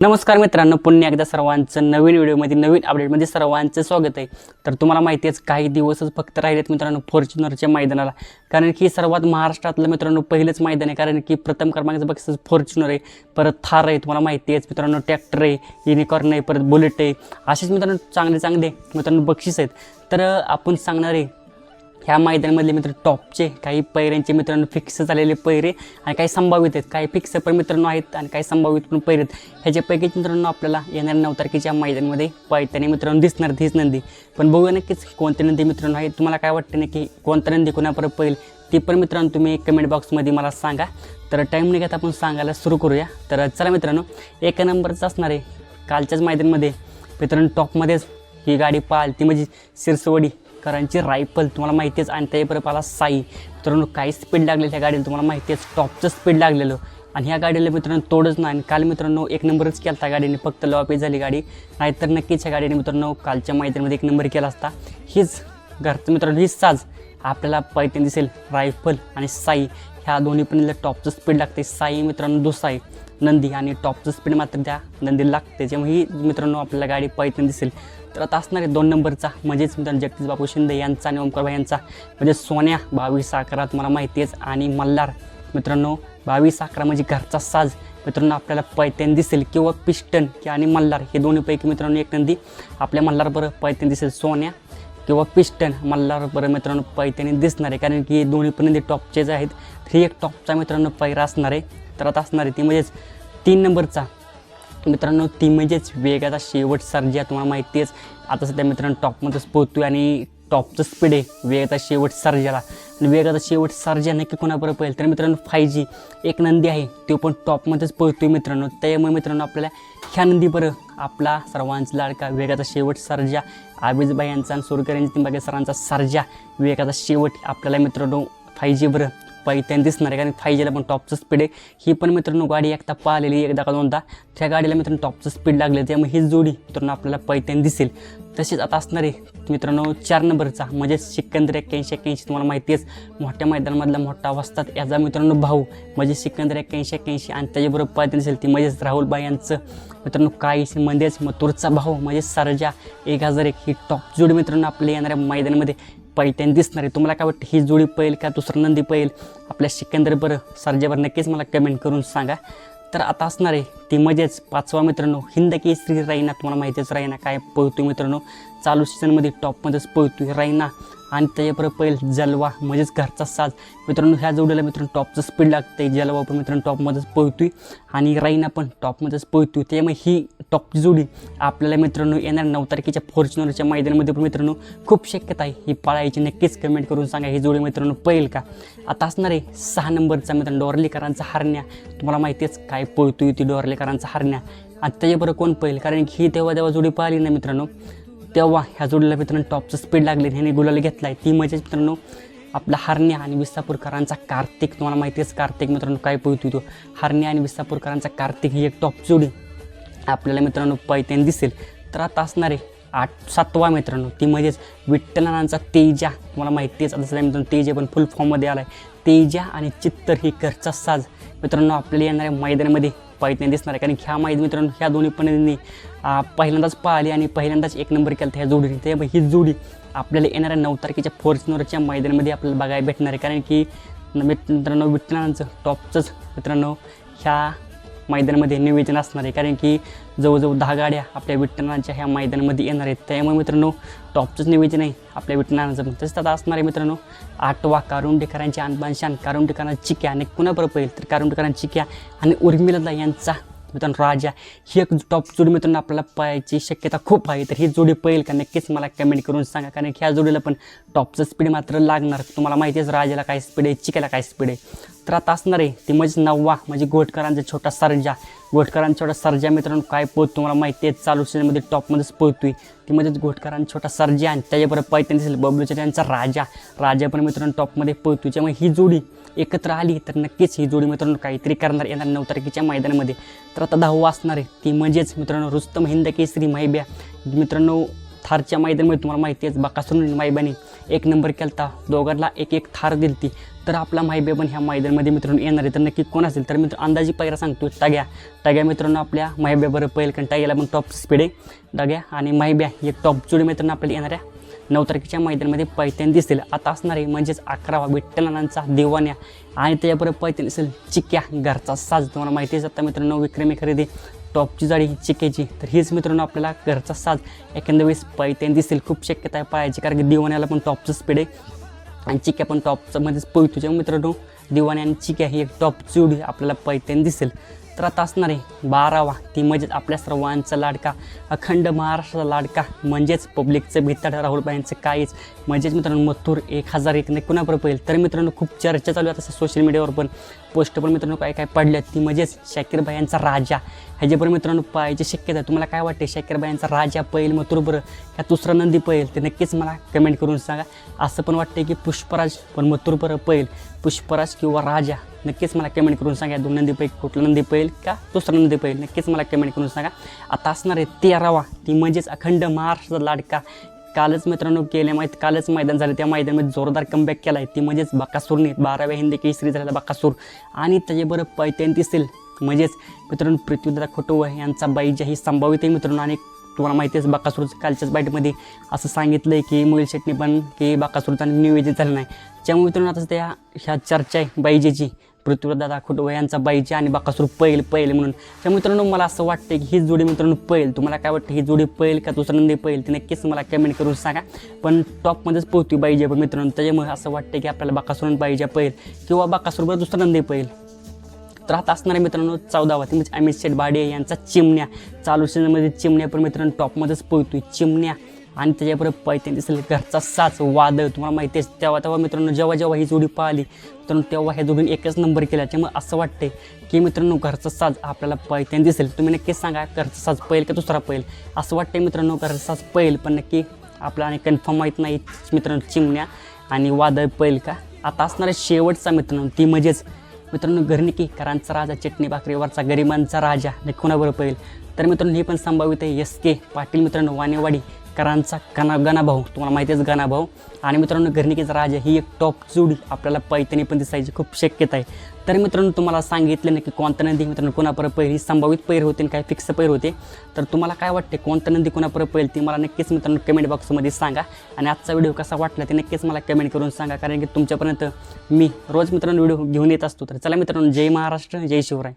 नमस्कार मित्रांनो पुन्हा एकदा सर्वांचं नवीन व्हिडिओमध्ये नवीन अपडेटमध्ये सर्वांचं स्वागत आहे. तर तुम्हाला माहिती आहेच काही दिवसच फक्त राहिलेत मित्रांनो फॉर्च्युनरच्या मैदानाला. कारण की सर्वात महाराष्ट्रातलं मित्रांनो पहिलंच मैदान आहे. कारण की प्रथम क्रमांकाचं बघितलं फॉर्च्युनर आहे परत थार आहे तुम्हाला माहिती आहेच मित्रांनो ट्रॅक्टर आहे युनिकॉर्न आहे परत बुलेट आहे. असेच मित्रांनो चांगले चांगले मित्रांनो बक्षीस आहेत. तर आपण सांगणार आहे ह्या मैदानामधले मित्र टॉपचे काही पैऱ्यांचे मित्रांनो फिक्स झालेले पैरे आणि काही संभावित आहेत काही फिक्स पण मित्रांनो आहेत आणि काही संभावित पण पैरे आहेत. ह्याच्यापैकीच मित्रांनो आपल्याला येणाऱ्या नऊ तारखेच्या मैदानामध्ये पायताने मित्रांनो दिसणार तीच नंदी. पण बघूया नक्कीच कोणती नंदी मित्रांनो आहेत. तुम्हाला काय वाटतं नक्की कोणता नंदी कोणापर्यंत पहिल ती पण मित्रांनो तुम्ही कमेंट बॉक्समध्ये मला सांगा. तर टाईम निघत आपण सांगायला सुरू करूया. तर चला मित्रांनो एका नंबरचं असणार आहे कालच्याच मैदानमध्ये. मित्रांनो टॉपमध्येच ही गाडी पाहिली ती म्हणजे सिरसवडी करांची रायफल तुम्हाला माहिती आहेच आणि त्याच्याबरोबर आला साई. मित्रांनो काही स्पीड लागलेलं ह्या गाडीला. तुम्हाला माहिती आहेच टॉपचं स्पीड लागलेलं. आणि ह्या गाडीला मित्रांनो तोडच नाही. आणि काल मित्रांनो एक नंबरच केला त्या गाडीने. फक्त लॉपी झाली गाडी. नाहीतर नक्कीच ह्या गाडीने मित्रांनो कालच्या मैदानामध्ये एक नंबर केला असता. हीच घरचं मित्रांनो हीच साज. आपल्याला पैठण दिसेल रायफल आणि साई. ह्या दोन्ही पण टॉपचं स्पीड लागते. साई मित्रांनो दुसाई नंदी. आणि टॉपचं स्पीड मात्र त्या नंदीला लागते. जेव्हा ही मित्रांनो आपल्याला गाडी पैठण दिसेल तर आता असणार आहे दोन नंबरचा. म्हणजेच मित्रांनो जगदीश बापू शिंदे यांचा आणि ओमकारभाई यांचा. म्हणजे सोन्या बावीस अकरा तुम्हाला माहिती आहेच. आणि मल्हार मित्रांनो बावीस अकरा म्हणजे घरचा साज. मित्रांनो आपल्याला पैठण दिसेल किंवा पिस्टन की आणि मल्हार. हे दोन्हीपैकी मित्रांनो एक नंदी आपल्या मल्हारबरोबर पैठण दिसेल. सोन्या किंवा पिस्टन मल्हारबरोबर मित्रांनो पैठणी दिसणार आहे. कारण की दोन्ही पण नंदी टॉपचेच आहेत. ही एक टॉपचा मित्रांनो पैरा असणार आहे तर आता असणार आहे ती म्हणजेच तीन नंबरचा. मित्रांनो ती म्हणजेच वेगाचा शेवट सर्जा तुम्हाला माहिती आहेच. आता सध्या मित्रांनो टॉपमध्येच पोहतोय आणि टॉपचं स्पीड आहे वेगाचा शेवट सर्जाला आणि वेगाचा शेवट सर्जा नक्की कोणाबरोबर पाहिजे तर मित्रांनो फाय जी एक नंदी आहे तो पण टॉपमध्येच पोहतोय मित्रांनो. त्यामुळे मित्रांनो आपल्याला ह्या नंदी बरं आपला सर्वांचा लाडका वेगाचा शेवट सर्जा आबिजबाई यांचा आणि सुरकर यांचा तिंबागे सरांचा सर्जा वेगाचा शेवट आपल्याला मित्रांनो फाय जी बरं दिसणार आहे. कारण फाय जीला पण टॉपचं स्पीड आहे. ही पण मित्रांनो गाडी एकदा पाहिलेली एकदा का दोनदा. त्या गाडीला मित्रांनो टॉपचं स्पीड लागले त्यामुळे ही जोडी मित्रांनो आपल्याला पैठण दिसेल. तसेच आता असणारे मित्रांनो चार नंबरचा. म्हणजे सिकंदर एक्क्याऐंशी एक्क्याऐंशी तुम्हाला माहिती आहेच. मोठ्या मैदानामधला मोठा वस्तात. याचा मित्रांनो भाऊ म्हणजे सिकंदर एक्क्याऐंशी एक्क्याऐंशी. आणि त्याच्याबरोबर पैठण दिसेल ती म्हणजेच राहुलबाई यांचं. मित्रांनो काही म्हणजेच मथुरचा भाऊ म्हणजे सरजा. एक हजार एक. ही टॉप जोडी मित्रांनो आपल्या येणाऱ्या मैदानामध्ये. पैठण दिसणार आहे. तुम्हाला काय वाटतं ही जोडी पहिल का दुसरं नंदी पहिल आपल्या सिकंदर बरं नक्कीच मला कमेंट करून सांगा. तर आता असणार आहे ती मजेच पाचवा मित्रांनो हिंद स्त्री राहीन तुम्हाला माहितीच रायना काय पळतोय मित्रांनो? चालू सीझनमध्ये टॉपमध्येच पळतोय रायना आणि त्याच्याबरोबर पहिल जलवा म्हणजेच घरचा साज. मित्रांनो ह्या जोडीला मित्रांनो टॉपचं स्पीड लागतं जलवा पण मित्रांनो टॉपमध्येच पोहतोय आणि राईना पण टॉपमध्येच पोहतोय त्यामुळे ही टॉपची जोडी आपल्याला मित्रांनो येणार नऊ तारखेच्या फॉर्च्युनरच्या मैदानामध्ये पण मित्रांनो खूप शक्यता आहे. ही पाळायची. नक्कीच कमेंट करून सांगा ही जोडी मित्रांनो पहिल का? आता असणार आहे सहा नंबरचा मित्रांनो डोरलेकरांचा हरण्या. तुम्हाला माहितीच काय पोहतोय ती डोरलेकरांचा हरण्या. आणि त्याच्याबरोबर कोण पहिल कारण की ही तेव्हा तेव्हा जोडी पाहिली ना मित्रांनो. तेव्हा ह्या जोडीला मित्रांनो टॉपचं स्पीड लागले ह्याने गुलाल घेतला आहे ती म्हणजे मित्रांनो आपला हरण्या आणि विसापूरकरांचा कार्तिक तुम्हाला माहिती आहेच कार्तिक मित्रांनो काय पोहतो तो. हरण्या आणि विसापूरकरांचा कार्तिक ही एक टॉप जोडी. आपल्याला मित्रांनो पैठण दिसेल. तर आता असणारे आठ सातवा मित्रांनो ती म्हणजेच विठ्ठलांचा तेजा. तुम्हाला माहिती आहे असल्या मित्रांनो तेजा पण फुल फॉर्ममध्ये आला आहे तेजा आणि चित्तर ही घरचा साज. मित्रांनो आपल्याला येणाऱ्या मैदानामध्ये पाहिजे दिसणार आहे. कारण ह्या मैदान मित्रांनो ह्या दोन्ही पण पहिल्यांदाच पाहिली आणि पहिल्यांदाच एक नंबर केला ह्या जोडीने. ते ही जोडी आपल्याला येणाऱ्या नऊ तारखेच्या फॉर्च्युनरच्या मैदानामध्ये आपल्याला बघायला भेटणार आहे. कारण की मित्रांनो विठ्ठलांचं टॉपचंच मित्रांनो ह्या मैदानामध्ये नियोजन असणार आहे. कारण की जवळजवळ दहा गाड्या आपल्या विठ्ठलांच्या ह्या मैदानामध्ये येणार आहेत. त्यामुळे मित्रांनो टॉपचंच नियोजन आहे आपल्या विठ्ठलांचं पण तसंच आता असणार आहे मित्रांनो आठवा कारुंडेकरांची अनबानशान कारुंडेकरांचा चिक्या आणि कुणाबरोबर येईल तर कारुंडेकरांची चिक्या आणि उर्मिलता यांचा मित्रांनो राजा ही एक टॉप जोडी मित्रांनो आपल्याला पाहायची शक्यता खूप आहे. तर ही जोडी पहिल का नक्कीच मला कमेंट करून सांगा कारण की ह्या जोडीला पण टॉपचं स्पीड मात्र लागणार. तुम्हाला माहिती आहेच राजाला काय स्पीड आहे चिकेला काय स्पीड आहे. तर आता असणार आहे ती म्हणजे नववा म्हणजे गोटकरांचा छोटा सर्जा. घोटकरांचा छोटा सर्जा मित्रांनो काय पोहत तुम्हाला माहिती आहे? चालू सीझनमध्ये टॉपमध्येच पोहतोय. ती म्हणजेच गोटकरांचा छोटा सर्जा आणि त्याच्याबरोबर पैठण दिसेल. बबलूच्या त्यांचा राजा. राजा पण मित्रांनो टॉपमध्ये पोहतोय. त्यामुळे ही जोडी एकत्र आली तर नक्कीच ही जोडी मित्रांनो काहीतरी करणार येणार नऊ तारखेच्या मैदानामध्ये. तर आता दहावं असणार आहे. ती म्हणजेच मित्रांनो रुस्तम हिंद केसरी माहिब्या मित्रांनो थारच्या मैदानामध्ये तुम्हाला माहिती आहे बकासून माहिबाने एक नंबर केलता दोघांना एक एक थार दिलती. तर आपला माहिबे पण ह्या मैदानमध्ये मित्रांनो येणार आहे. तर नक्की कोण असेल? तर मित्र अंदाजी पहिला सांगतो टग्या टग्या मित्रांनो आपल्या माहिब्याबरोबर पहिल कारण टग्याला पण टॉप स्पीड आहे. टग्या आणि माहिब्या एक टॉप जोडी मित्रांनो आपल्याला येणाऱ्या नऊ तारखेच्या मैदानामध्ये पैत्यान दिसतील आता असणारे म्हणजेच अकरावा विठ्ठलांचा दिवाण्या. आणि त्याच्याबरोबर पैत्यान दिसेल चिक्या घरचा साज. तुम्हाला माहिती आता मित्रांनो विक्रमी खरेदी टॉपची जाळी चिकायची चिक्याची. तर हीच मित्रांनो आपल्याला घरचा साज. एखाद्या वेळेस पैत्यान दिसेल खूप शक्यता आहे पाहायची कारण की दिवाण्याला पण टॉपचं स्पीड आहे. आणि चिक्या पण टॉपचं मध्येच पोहतो त्याच्यामुळे मित्रांनो दिवाणी आणि चिक्या ही एक टॉप जोडी आपल्याला पैत्यान दिसेल. तर आता असणार आहे बारावा ती म्हणजेच आपल्या सर्वांचा लाडका अखंड महाराष्ट्राचा लाडका म्हणजेच पब्लिकचं भित्ताड राहुलबाईंचं काहीच. म्हणजेच मित्रांनो मथुर एक हजार एक नाही कुणाबरोबर पाहिजे तर मित्रांनो खूप चर्चा चालू आहे तसं सोशल मीडियावर पण. पोस्ट पण मित्रांनो काय काय पडल्यात? ती म्हणजेच शाकीर यांचा राजा. ह्याचे पण मित्रांनो पाहायची शक्यता आहे. तुम्हाला काय वाटते शाकीर यांचा राजा पैल मथुर बरं? का दुसरा नंदी पहिल ते नक्कीच मला कमेंट करून सांगा. असं पण वाटते की पुष्पराज पण मथुर बरं पैल पुष्पराज किंवा राजा. नक्कीच मला कमेंट करून सांगा. दोन नंदी पैल कुठला नंदी पैल का दुसरा नंदी पैल? नक्कीच मला कमेंट करून सांगा. आता असणार आहे तेरावा. ती म्हणजेच अखंड महाराष्ट्राचा लाडका. कालच मित्रांनो केले माहीत कालच मैदान झालं. त्या मैदानामध्ये जोरदार कमबॅक केला आहे ती म्हणजेच बकासूरने. बाराव्या हिंदी केसरी झालेला बकासूर. आणि त्याच्याबरोबर पैत्यान दिसेल. म्हणजेच मित्रांनो पृथ्वीदादा खोटो यांचा बाईजा ही संभावित आहे मित्रांनो. आणि तुम्हाला माहिती आहे बाकासूरचं कालच्याच बाईटमध्ये असं सांगितलं आहे की मोहिल शेट्टी पण की बकासूरचा नियोजन झालं नाही. त्यामुळे मित्रांनो आता त्या ह्या चर्चा आहे बाईजेची. पृथ्वीदादा खोटो यांचा बाईची आणि बाकासूर पैल पैल म्हणून. त्या मित्रांनो मला असं वाटतं की ही जोडी मित्रांनो पैल. तुम्हाला काय वाटतं ही जोडी पैल का दुसरा नंदी पैल? ते नक्कीच मला कमेंट करून सांगा. पण टॉपमध्येच पोहती बाईजे पण मित्रांनो. त्याच्यामुळे असं वाटतं की आपल्याला बाकासूर बाईजा पैल किंवा बाकासूरवर दुसरा नंदी पैल. तर आता असणारे मित्रांनो चौदावाती म्हणजे अमित शेठ भाडे यांचा चिमण्या. चालू सीझनमध्ये चिमण्या पण मित्रांनो टॉपमध्येच पोहतोय चिमण्या. आणि त्याच्याबरोबर पैत्यान दिसेल घरचा साच वादळ तुम्हाला माहिती आहे तेव्हा तेव्हा मित्रांनो जेव्हा जेव्हा ही जोडी पाहिली मित्रांनो तेव्हा ह्या जोडीने एकच नंबर केला. त्यामुळे असं वाटते की मित्रांनो घरचा साज आपल्याला पैत्यान दिसेल. तुम्ही नक्कीच सांगा घरचा साज पहिल का दुसरा पहिल? असं वाटते मित्रांनो घरचा साज पहिल पण नक्की आपल्याला आणि कन्फर्म माहीत नाही मित्रांनो चिमण्या आणि वादळ पहिल का? आता असणारा शेवटचा मित्रांनो ती म्हणजेच मित्रांनो घरनिकी करांचा राजा चटणी भाकरीवरचा गरिबांचा राजा हे कोणाबरोबर पहिल? तर मित्रांनो हे पण संभावित आहे. एस के पाटील मित्रांनो वानेवाडी करांचा गणा गणाभाऊ. तुम्हाला माहितीच आहे गणाभाऊ. आणि मित्रांनो घरनिकीचा राजा ही एक टॉप जोडी आपल्याला पैतणी पण दिसायची खूप शक्यता आहे. तर मित्रांनो तुम्हाला सांगितलं नक्की कोणता नंदी मित्रांनो कोणापर्यंत पहिली संभावित पैर होते आणि काय फिक्स पैर होते. तर तुम्हाला काय वाटते कोणता नंदी कोणापर्यंत पहिली ती मला नक्कीच मित्रांनो कमेंट बॉक्समध्ये सांगा. आणि आजचा व्हिडिओ कसा वाटला ते नक्कीच मला कमेंट करून सांगा. कारण की तुमच्यापर्यंत मी रोज मित्रांनो व्हिडिओ घेऊन येत असतो. तर चला मित्रांनो जय महाराष्ट्र जय शिवराय.